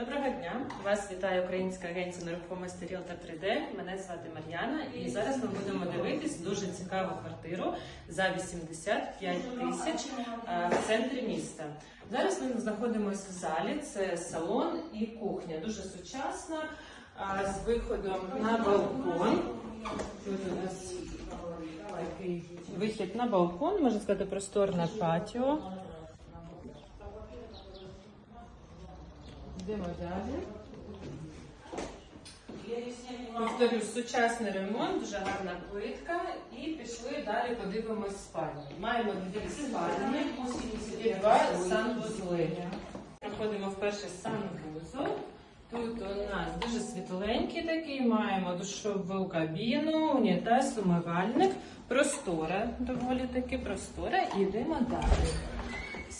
Доброго дня! Вас вітає Українська агенція нерухомості Realtor 3D. Мене звати Мар'яна, і зараз ми будемо дивитись дуже цікаву квартиру за 85 тисяч в центрі міста. Зараз ми знаходимося в залі. Це салон і кухня, дуже сучасна з виходом на балкон. Тут у нас вихід на балкон, можна сказати, просторне патіо. Йдемо далі. Повторюсь, сучасний ремонт, дуже гарна плитка. І пішли далі, подивимось спальню. Маємо дві спальні і два санвузли. Проходимо в перший санвузол. Тут у нас дуже світленький такий, маємо душову кабіну, унітаз, умивальник, простора, доволі таки простора. І йдемо далі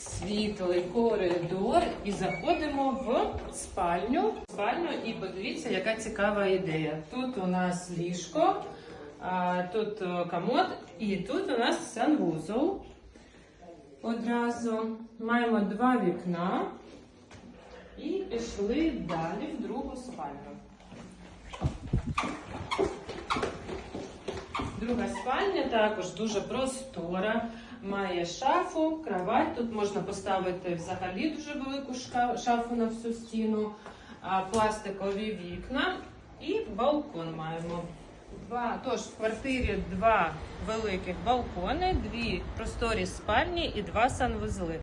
світлий коридор і заходимо в спальню. Спальню і подивіться, яка цікава ідея. Тут у нас ліжко, тут е, комод, і тут у нас санвузол. Одразу маємо два вікна і пішли далі в другу спальню. Друга спальня також дуже простора. Має шафу, кровать. Тут можна поставити взагалі дуже велику шафу на всю стіну, пластикові вікна і балкон маємо. Два, тож в квартирі два великих балкони, дві просторі спальні і два санвузли.